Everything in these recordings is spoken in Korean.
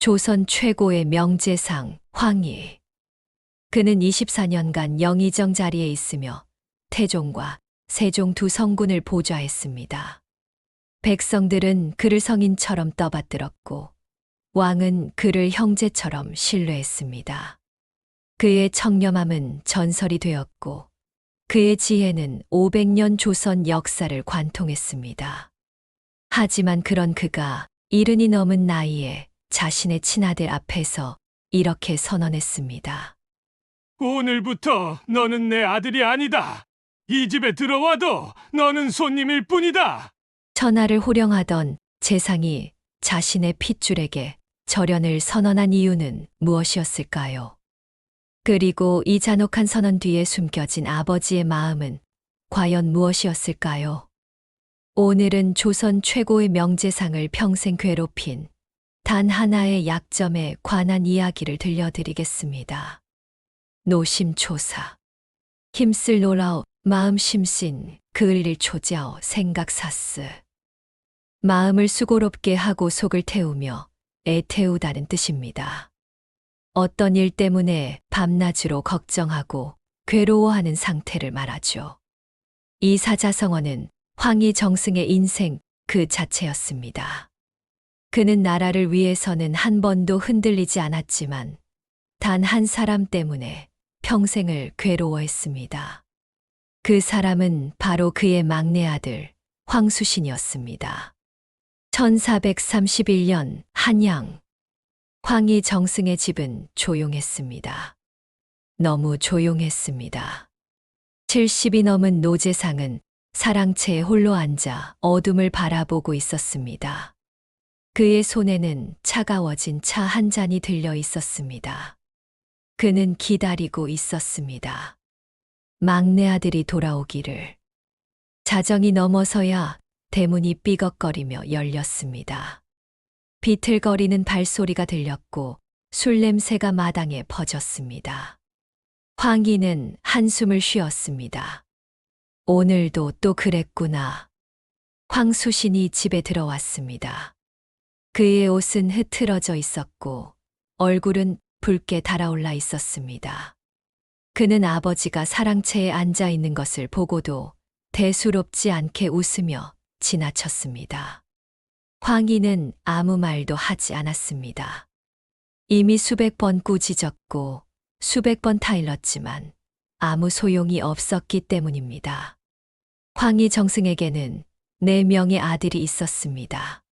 조선 최고의 명재상 황희. 그는 24년간 영의정 자리에 있으며 태종과 세종 두 성군을 보좌했습니다. 백성들은 그를 성인처럼 떠받들었고 왕은 그를 형제처럼 신뢰했습니다. 그의 청렴함은 전설이 되었고 그의 지혜는 500년 조선 역사를 관통했습니다. 하지만 그런 그가 이른이 넘은 나이에 자신의 친아들 앞에서 이렇게 선언했습니다. 오늘부터 너는 내 아들이 아니다. 이 집에 들어와도 너는 손님일 뿐이다. 천하를 호령하던 재상이 자신의 핏줄에게 절연을 선언한 이유는 무엇이었을까요? 그리고 이 잔혹한 선언 뒤에 숨겨진 아버지의 마음은 과연 무엇이었을까요? 오늘은 조선 최고의 명재상을 평생 괴롭힌 단 하나의 약점에 관한 이야기를 들려드리겠습니다. 노심초사. 힘쓸 노라오, 마음 심신, 그을릴 초지아오, 생각사스. 마음을 수고롭게 하고 속을 태우며 애태우다는 뜻입니다. 어떤 일 때문에 밤낮으로 걱정하고 괴로워하는 상태를 말하죠. 이 사자성어는 황희 정승의 인생 그 자체였습니다. 그는 나라를 위해서는 한 번도 흔들리지 않았지만 단 한 사람 때문에 평생을 괴로워했습니다. 그 사람은 바로 그의 막내 아들 황수신이었습니다. 1431년 한양 황희 정승의 집은 조용했습니다. 너무 조용했습니다. 70이 넘은 노재상은 사랑채에 홀로 앉아 어둠을 바라보고 있었습니다. 그의 손에는 차가워진 차 한 잔이 들려 있었습니다. 그는 기다리고 있었습니다. 막내 아들이 돌아오기를. 자정이 넘어서야 대문이 삐걱거리며 열렸습니다. 비틀거리는 발소리가 들렸고 술 냄새가 마당에 퍼졌습니다. 황희는 한숨을 쉬었습니다. 오늘도 또 그랬구나. 황수신이 집에 들어왔습니다. 그의 옷은 흐트러져 있었고 얼굴은 붉게 달아올라 있었습니다. 그는 아버지가 사랑채에 앉아 있는 것을 보고도 대수롭지 않게 웃으며 지나쳤습니다. 황희는 아무 말도 하지 않았습니다. 이미 수백 번 꾸짖었고 수백 번 타일렀지만 아무 소용이 없었기 때문입니다. 황희 정승에게는 네 명의 아들이 있었습니다.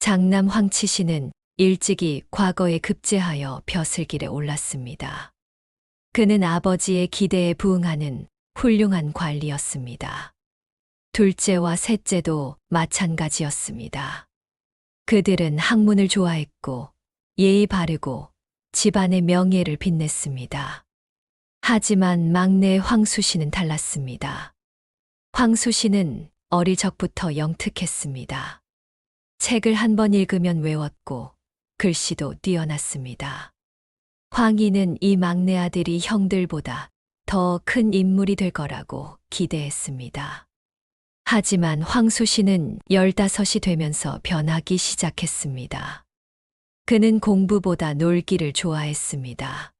장남 황치 씨는 일찍이 과거에 급제하여 벼슬길에 올랐습니다. 그는 아버지의 기대에 부응하는 훌륭한 관리였습니다. 둘째와 셋째도 마찬가지였습니다. 그들은 학문을 좋아했고 예의 바르고 집안의 명예를 빛냈습니다. 하지만 막내 황수 씨는 달랐습니다. 황수 씨는 어릴 적부터 영특했습니다. 책을 한 번 읽으면 외웠고 글씨도 뛰어났습니다. 황희는 이 막내 아들이 형들보다 더 큰 인물이 될 거라고 기대했습니다. 하지만 황수 씨는 열다섯이 되면서 변하기 시작했습니다. 그는 공부보다 놀기를 좋아했습니다.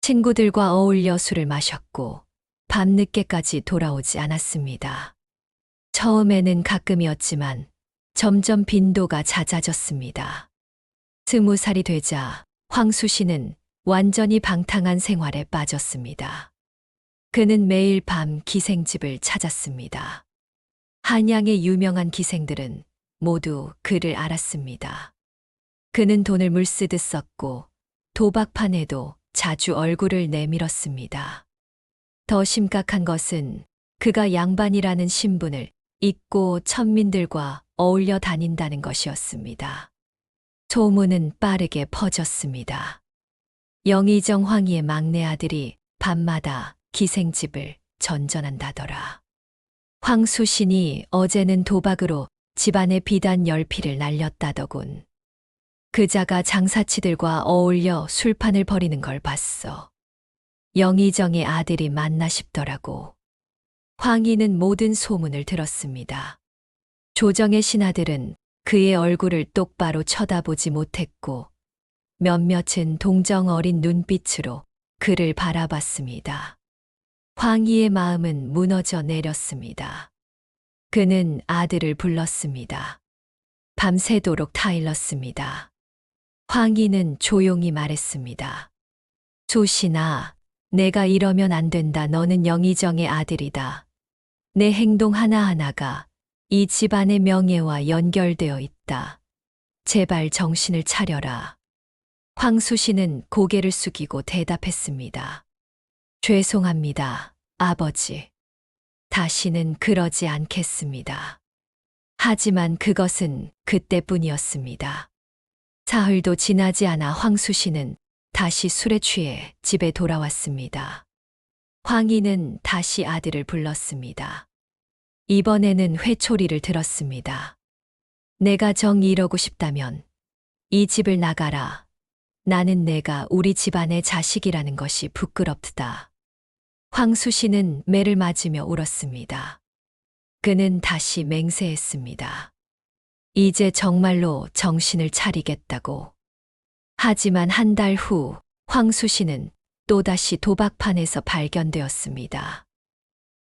친구들과 어울려 술을 마셨고 밤늦게까지 돌아오지 않았습니다. 처음에는 가끔이었지만 점점 빈도가 잦아졌습니다. 스무 살이 되자 황수 씨는 완전히 방탕한 생활에 빠졌습니다. 그는 매일 밤 기생집을 찾았습니다. 한양의 유명한 기생들은 모두 그를 알았습니다. 그는 돈을 물쓰듯 썼고 도박판에도 자주 얼굴을 내밀었습니다. 더 심각한 것은 그가 양반이라는 신분을 잊고 천민들과 어울려 다닌다는 것이었습니다. 소문은 빠르게 퍼졌습니다. 영의정 황희의 막내 아들이 밤마다 기생집을 전전한다더라. 황수신이 어제는 도박으로 집안의 비단 열피를 날렸다더군. 그자가 장사치들과 어울려 술판을 벌이는 걸 봤어. 영의정의 아들이 맞나 싶더라고. 황희는 모든 소문을 들었습니다. 조정의 신하들은 그의 얼굴을 똑바로 쳐다보지 못했고 몇몇은 동정 어린 눈빛으로 그를 바라봤습니다. 황희의 마음은 무너져 내렸습니다. 그는 아들을 불렀습니다. 밤새도록 타일렀습니다. 황희는 조용히 말했습니다. 조신아, 내가 이러면 안 된다. 너는 영의정의 아들이다. 내 행동 하나하나가 이 집안의 명예와 연결되어 있다. 제발 정신을 차려라. 황수 씨는 고개를 숙이고 대답했습니다. 죄송합니다, 아버지. 다시는 그러지 않겠습니다. 하지만 그것은 그때뿐이었습니다. 사흘도 지나지 않아 황수 씨는 다시 술에 취해 집에 돌아왔습니다. 황희는 다시 아들을 불렀습니다. 이번에는 회초리를 들었습니다. 내가 정 이러고 싶다면 이 집을 나가라. 나는 내가 우리 집안의 자식이라는 것이 부끄럽다. 황수 씨는 매를 맞으며 울었습니다. 그는 다시 맹세했습니다. 이제 정말로 정신을 차리겠다고. 하지만 한 달 후 황수 씨는 또다시 도박판에서 발견되었습니다.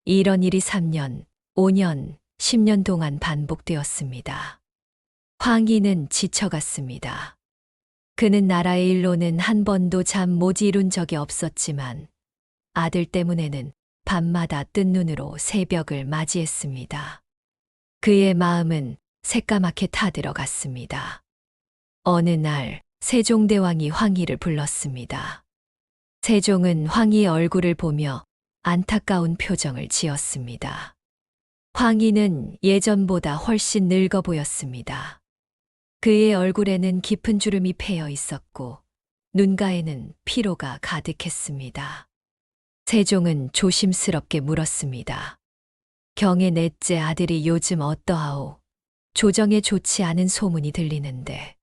이런 일이 3년, 5년, 10년 동안 반복되었습니다. 황희는 지쳐갔습니다. 그는 나라의 일로는 한 번도 잠 못 이룬 적이 없었지만 아들 때문에는 밤마다 뜬 눈으로 새벽을 맞이했습니다. 그의 마음은 새까맣게 타들어갔습니다. 어느 날 세종대왕이 황희를 불렀습니다. 세종은 황희의 얼굴을 보며 안타까운 표정을 지었습니다. 황희는 예전보다 훨씬 늙어 보였습니다. 그의 얼굴에는 깊은 주름이 패여 있었고 눈가에는 피로가 가득했습니다. 세종은 조심스럽게 물었습니다. 경의 넷째 아들이 요즘 어떠하오? 조정에 좋지 않은 소문이 들리는데.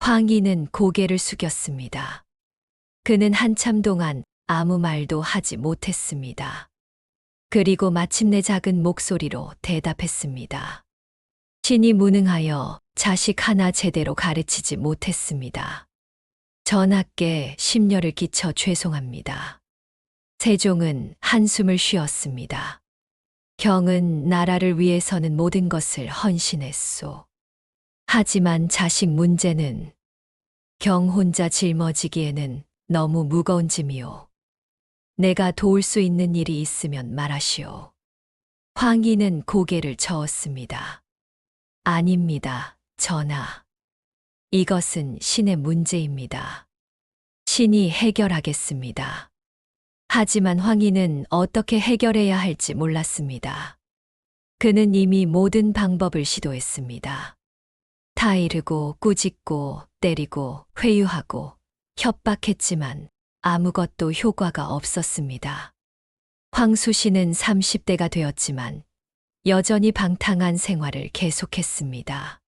황희는 고개를 숙였습니다. 그는 한참 동안 아무 말도 하지 못했습니다. 그리고 마침내 작은 목소리로 대답했습니다. 신이 무능하여 자식 하나 제대로 가르치지 못했습니다. 전하께 심려를 끼쳐 죄송합니다. 세종은 한숨을 쉬었습니다. 경은 나라를 위해서는 모든 것을 헌신했소. 하지만 자식 문제는 경 혼자 짊어지기에는 너무 무거운 짐이오. 내가 도울 수 있는 일이 있으면 말하시오. 황희는 고개를 저었습니다. 아닙니다, 전하. 이것은 신의 문제입니다. 신이 해결하겠습니다. 하지만 황희는 어떻게 해결해야 할지 몰랐습니다. 그는 이미 모든 방법을 시도했습니다. 타이르고 꾸짖고 때리고 회유하고 협박했지만 아무것도 효과가 없었습니다. 황수 씨는 30대가 되었지만 여전히 방탕한 생활을 계속했습니다.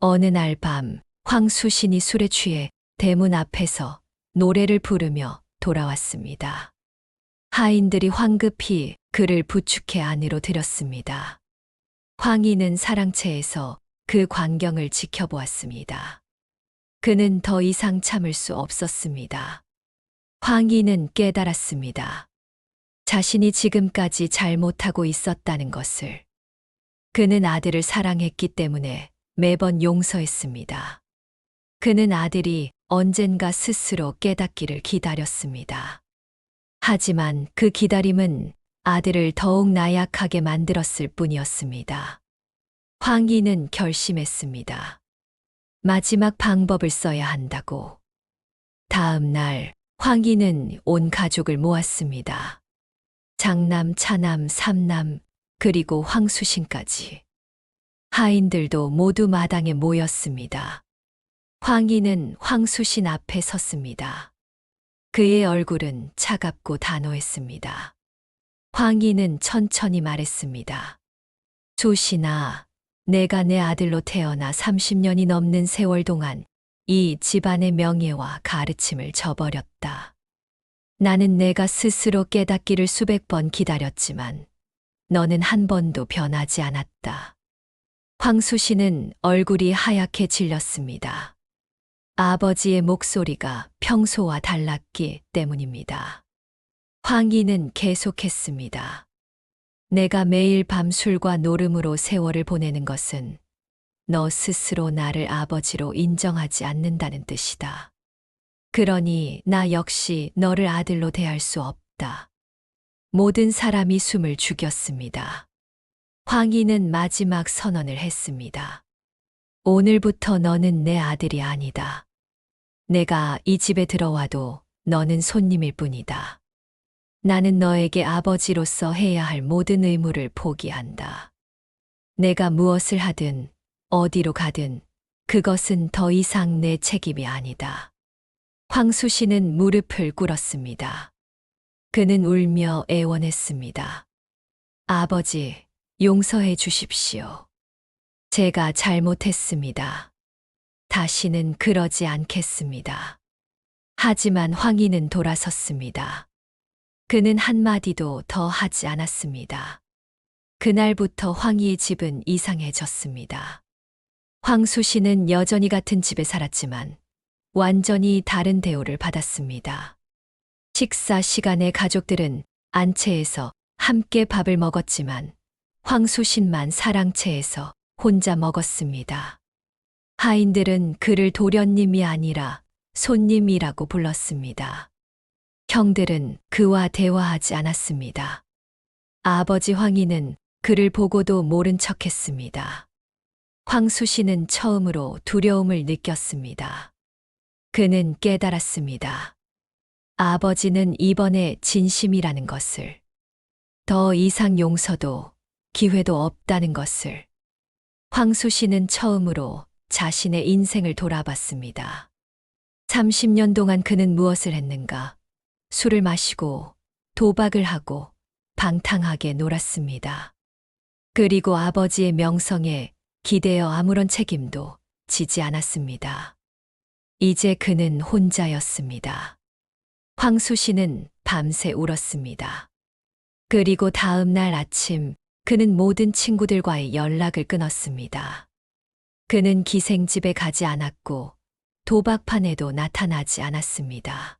어느 날 밤 황수 신이 술에 취해 대문 앞에서 노래를 부르며 돌아왔습니다. 하인들이 황급히 그를 부축해 안으로 들였습니다. 황희는 사랑채에서 그 광경을 지켜보았습니다. 그는 더 이상 참을 수 없었습니다. 황희는 깨달았습니다. 자신이 지금까지 잘못하고 있었다는 것을. 그는 아들을 사랑했기 때문에 매번 용서했습니다. 그는 아들이 언젠가 스스로 깨닫기를 기다렸습니다. 하지만 그 기다림은 아들을 더욱 나약하게 만들었을 뿐이었습니다. 황희는 결심했습니다. 마지막 방법을 써야 한다고. 다음 날 황희는 온 가족을 모았습니다. 장남, 차남, 삼남, 그리고 황수신까지. 하인들도 모두 마당에 모였습니다. 황희는 황수신 앞에 섰습니다. 그의 얼굴은 차갑고 단호했습니다. 황희는 천천히 말했습니다. 조신아, 내가 내 아들로 태어나 30년이 넘는 세월 동안 이 집안의 명예와 가르침을 저버렸다. 나는 내가 스스로 깨닫기를 수백 번 기다렸지만 너는 한 번도 변하지 않았다. 황수 씨는 얼굴이 하얗게 질렸습니다. 아버지의 목소리가 평소와 달랐기 때문입니다. 황희는 계속했습니다. 내가 매일 밤 술과 노름으로 세월을 보내는 것은 너 스스로 나를 아버지로 인정하지 않는다는 뜻이다. 그러니 나 역시 너를 아들로 대할 수 없다. 모든 사람이 숨을 죽였습니다. 황희는 마지막 선언을 했습니다. 오늘부터 너는 내 아들이 아니다. 내가 이 집에 들어와도 너는 손님일 뿐이다. 나는 너에게 아버지로서 해야 할 모든 의무를 포기한다. 내가 무엇을 하든 어디로 가든 그것은 더 이상 내 책임이 아니다. 황수 씨는 무릎을 꿇었습니다. 그는 울며 애원했습니다. 아버지, 용서해 주십시오. 제가 잘못했습니다. 다시는 그러지 않겠습니다. 하지만 황희는 돌아섰습니다. 그는 한마디도 더 하지 않았습니다. 그날부터 황희의 집은 이상해졌습니다. 황수 씨는 여전히 같은 집에 살았지만 완전히 다른 대우를 받았습니다. 식사 시간에 가족들은 안채에서 함께 밥을 먹었지만 황수신만 사랑채에서 혼자 먹었습니다. 하인들은 그를 도련님이 아니라 손님이라고 불렀습니다. 형들은 그와 대화하지 않았습니다. 아버지 황희는 그를 보고도 모른 척 했습니다. 황수 씨는 처음으로 두려움을 느꼈습니다. 그는 깨달았습니다. 아버지는 이번에 진심이라는 것을, 더 이상 용서도 기회도 없다는 것을. 황수 씨는 처음으로 자신의 인생을 돌아봤습니다. 30년 동안 그는 무엇을 했는가? 술을 마시고 도박을 하고 방탕하게 놀았습니다. 그리고 아버지의 명성에 기대어 아무런 책임도 지지 않았습니다. 이제 그는 혼자였습니다. 황수 씨는 밤새 울었습니다. 그리고 다음 날 아침 그는 모든 친구들과의 연락을 끊었습니다. 그는 기생집에 가지 않았고 도박판에도 나타나지 않았습니다.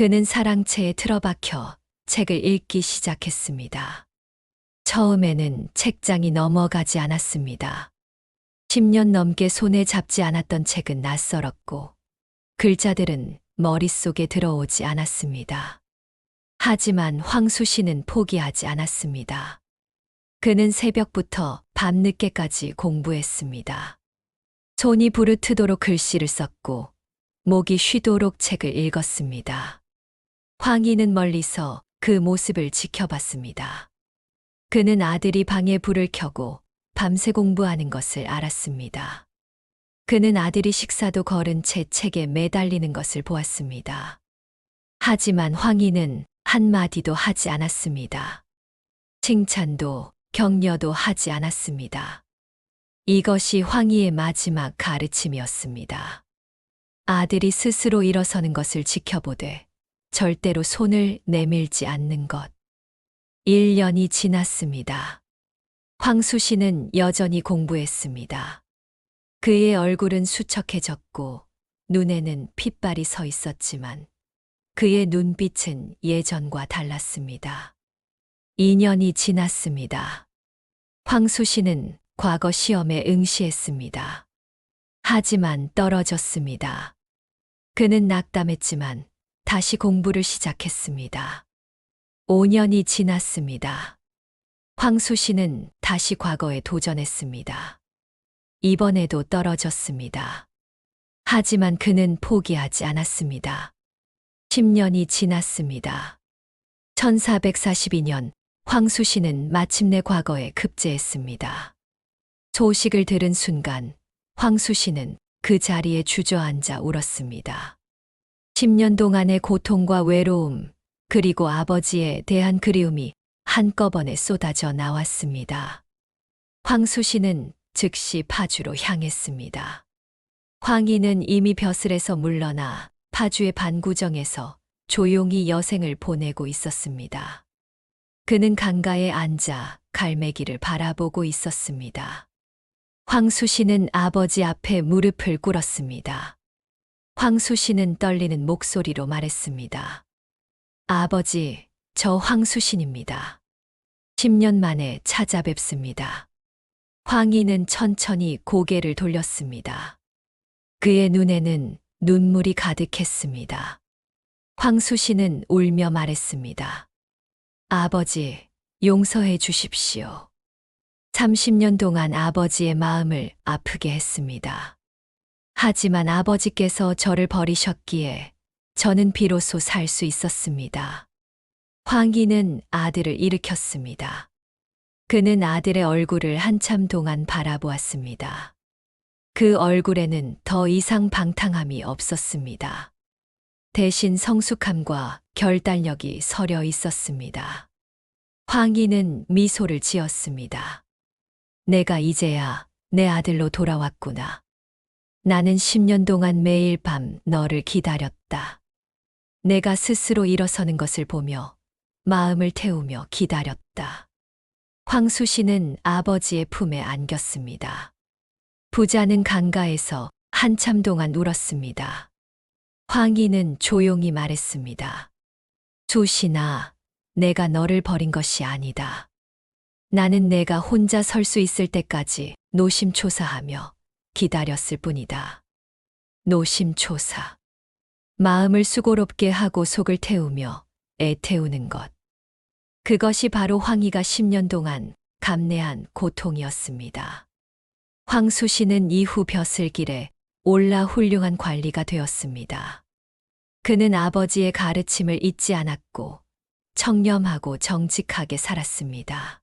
그는 사랑채에 틀어박혀 책을 읽기 시작했습니다. 처음에는 책장이 넘어가지 않았습니다. 10년 넘게 손에 잡지 않았던 책은 낯설었고 글자들은 머릿속에 들어오지 않았습니다. 하지만 황수 씨는 포기하지 않았습니다. 그는 새벽부터 밤늦게까지 공부했습니다. 손이 부르트도록 글씨를 썼고 목이 쉬도록 책을 읽었습니다. 황희는 멀리서 그 모습을 지켜봤습니다. 그는 아들이 방에 불을 켜고 밤새 공부하는 것을 알았습니다. 그는 아들이 식사도 거른 채 책에 매달리는 것을 보았습니다. 하지만 황희는 한마디도 하지 않았습니다. 칭찬도 격려도 하지 않았습니다. 이것이 황희의 마지막 가르침이었습니다. 아들이 스스로 일어서는 것을 지켜보되 절대로 손을 내밀지 않는 것. 1년이 지났습니다. 황수 씨는 여전히 공부했습니다. 그의 얼굴은 수척해졌고 눈에는 핏발이 서 있었지만 그의 눈빛은 예전과 달랐습니다. 2년이 지났습니다. 황수 씨는 과거 시험에 응시했습니다. 하지만 떨어졌습니다. 그는 낙담했지만 다시 공부를 시작했습니다. 5년이 지났습니다. 황수 씨는 다시 과거에 도전했습니다. 이번에도 떨어졌습니다. 하지만 그는 포기하지 않았습니다. 10년이 지났습니다. 1442년 황수 씨는 마침내 과거에 급제했습니다. 소식을 들은 순간 황수 씨는 그 자리에 주저앉아 울었습니다. 10년 동안의 고통과 외로움, 그리고 아버지에 대한 그리움이 한꺼번에 쏟아져 나왔습니다. 황수 씨는 즉시 파주로 향했습니다. 황희는 이미 벼슬에서 물러나 파주의 반구정에서 조용히 여생을 보내고 있었습니다. 그는 강가에 앉아 갈매기를 바라보고 있었습니다. 황수 씨는 아버지 앞에 무릎을 꿇었습니다. 황수 씨는 떨리는 목소리로 말했습니다. 아버지, 저 황수신입니다. 10년 만에 찾아뵙습니다. 황희는 천천히 고개를 돌렸습니다. 그의 눈에는 눈물이 가득했습니다. 황수신은 울며 말했습니다. 아버지, 용서해 주십시오. 30년 동안 아버지의 마음을 아프게 했습니다. 하지만 아버지께서 저를 버리셨기에 저는 비로소 살 수 있었습니다. 황희는 아들을 일으켰습니다. 그는 아들의 얼굴을 한참 동안 바라보았습니다. 그 얼굴에는 더 이상 방탕함이 없었습니다. 대신 성숙함과 결단력이 서려 있었습니다. 황희는 미소를 지었습니다. 내가 이제야 내 아들로 돌아왔구나. 나는 10년 동안 매일 밤 너를 기다렸다. 내가 스스로 일어서는 것을 보며 마음을 태우며 기다렸다. 황수 씨는 아버지의 품에 안겼습니다. 부자는 강가에서 한참 동안 울었습니다. 황희는 조용히 말했습니다. 수신아, 내가 너를 버린 것이 아니다. 나는 내가 혼자 설 수 있을 때까지 노심초사하며 기다렸을 뿐이다. 노심초사. 마음을 수고롭게 하고 속을 태우며 애 태우는 것. 그것이 바로 황희가 10년 동안 감내한 고통이었습니다. 황수 씨는 이후 벼슬길에 올라 훌륭한 관리가 되었습니다. 그는 아버지의 가르침을 잊지 않았고 청렴하고 정직하게 살았습니다.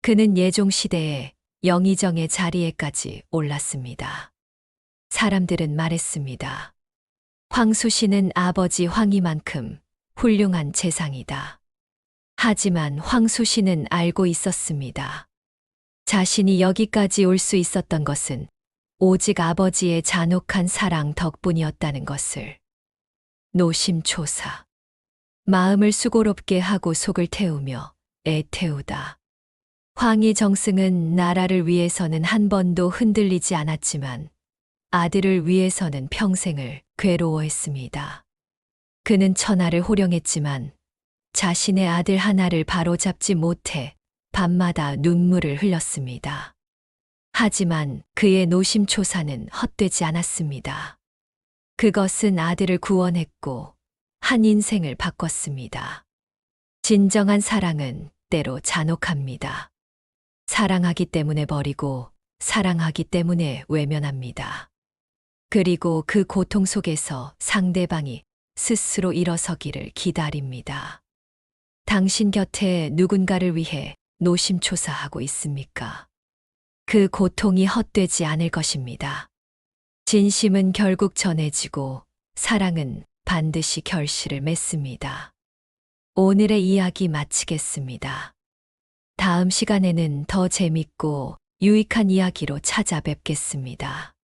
그는 예종 시대에 영의정의 자리에까지 올랐습니다. 사람들은 말했습니다. 황수 씨는 아버지 황희만큼 훌륭한 재상이다. 하지만 황수 씨는 알고 있었습니다. 자신이 여기까지 올 수 있었던 것은 오직 아버지의 잔혹한 사랑 덕분이었다는 것을. 노심초사. 마음을 수고롭게 하고 속을 태우며 애 태우다. 황희 정승은 나라를 위해서는 한 번도 흔들리지 않았지만 아들을 위해서는 평생을 괴로워했습니다. 그는 천하를 호령했지만 자신의 아들 하나를 바로잡지 못해 밤마다 눈물을 흘렸습니다. 하지만 그의 노심초사는 헛되지 않았습니다. 그것은 아들을 구원했고 한 인생을 바꿨습니다. 진정한 사랑은 때로 잔혹합니다. 사랑하기 때문에 버리고 사랑하기 때문에 외면합니다. 그리고 그 고통 속에서 상대방이 스스로 일어서기를 기다립니다. 당신 곁에 누군가를 위해 노심초사하고 있습니까? 그 고통이 헛되지 않을 것입니다. 진심은 결국 전해지고 사랑은 반드시 결실을 맺습니다. 오늘의 이야기 마치겠습니다. 다음 시간에는 더 재밌고 유익한 이야기로 찾아뵙겠습니다.